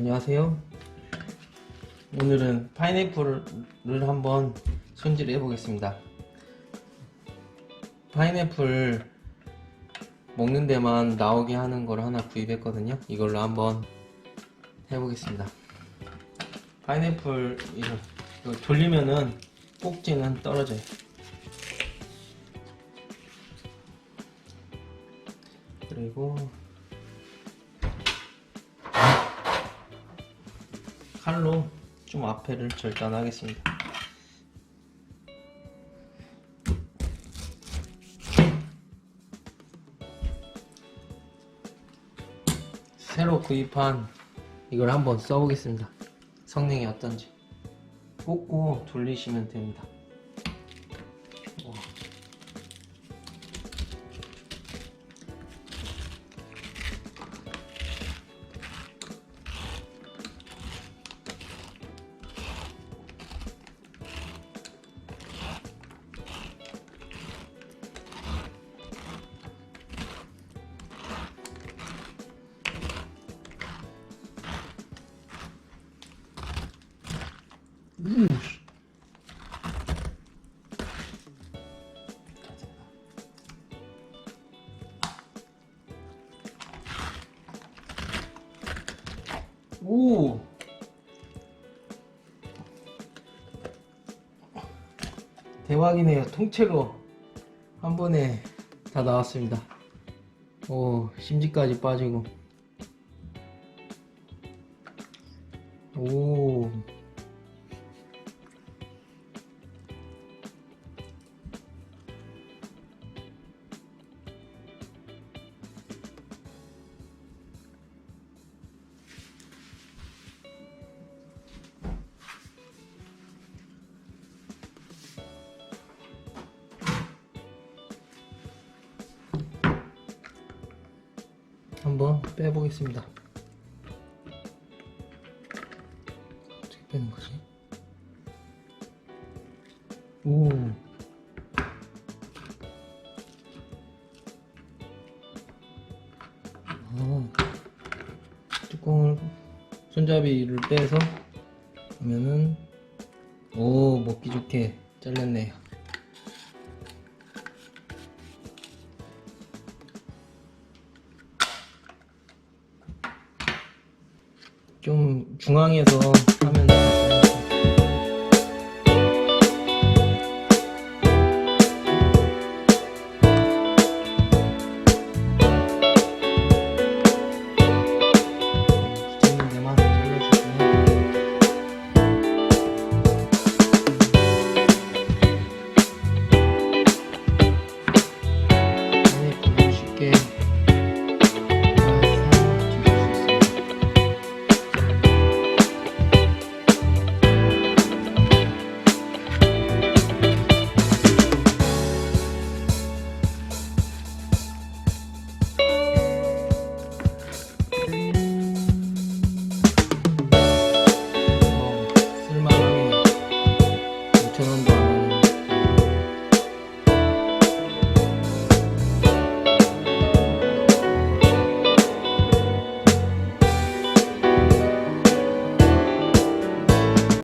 안녕하세요. 오늘은 파인애플을 한번 손질해 보겠습니다. 파인애플 먹는 데만 나오게 하는 걸 하나 구입했거든요. 이걸로 한번 해보겠습니다. 파인애플 이거, 돌리면은 꼭지는 떨어져요. 그리고 칼로 좀 앞에를 절단하겠습니다. 새로 구입한 이걸 한번 써보겠습니다. 성능이 어떤지 꽂고 돌리시면 됩니다. 음. 오. 대박이네요. 통째로 한 번에 다 나왔습니다. 오, 심지까지 빠지고. 오. 한번 빼보겠습니다. 어떻게 빼는 거지? 오. 아, 뚜껑을 손잡이를 빼서 하면은 오 먹기 좋게 잘렸네요. 좀 중앙에서